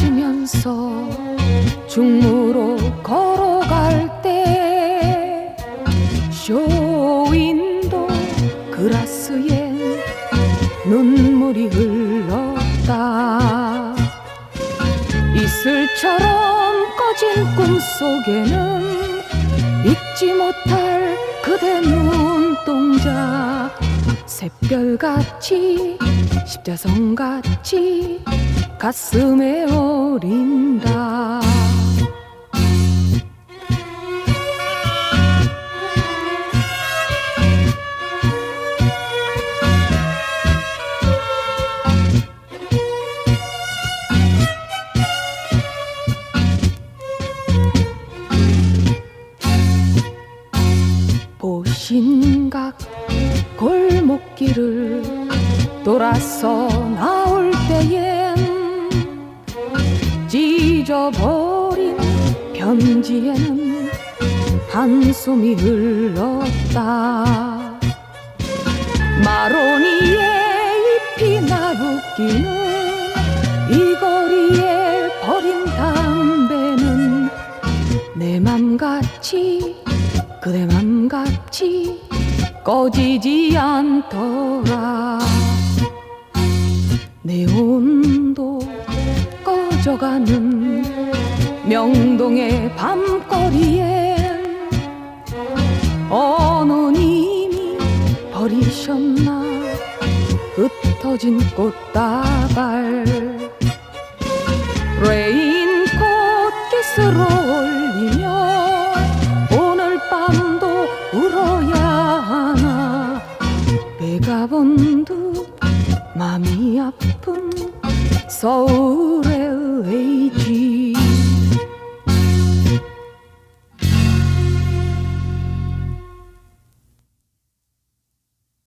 울면서 중무로 걸어갈 때 쇼윈도 그라스에 눈물이 흘렀다. 이슬처럼 꺼진 꿈속에는 잊지 못할 그대 눈동자 샛별같이 십자성같이 가슴에 어린다. 보신각 골목길을 돌아서 나올 때엔 찢어버린 편지에는 한숨이 흘렀다. 마로니에 잎이 나웃기는 이 거리에 버린 담배는 내 맘같이 그대 맘같이 꺼지지 않더라 꺼져가는 명동의 밤거리엔 어느 님이 버리셨나 흩어진 꽃다발. 레인콧 깃으로 올리며 오늘 밤도 울어야 하나. 배가 번듯 마음이 아픈 서울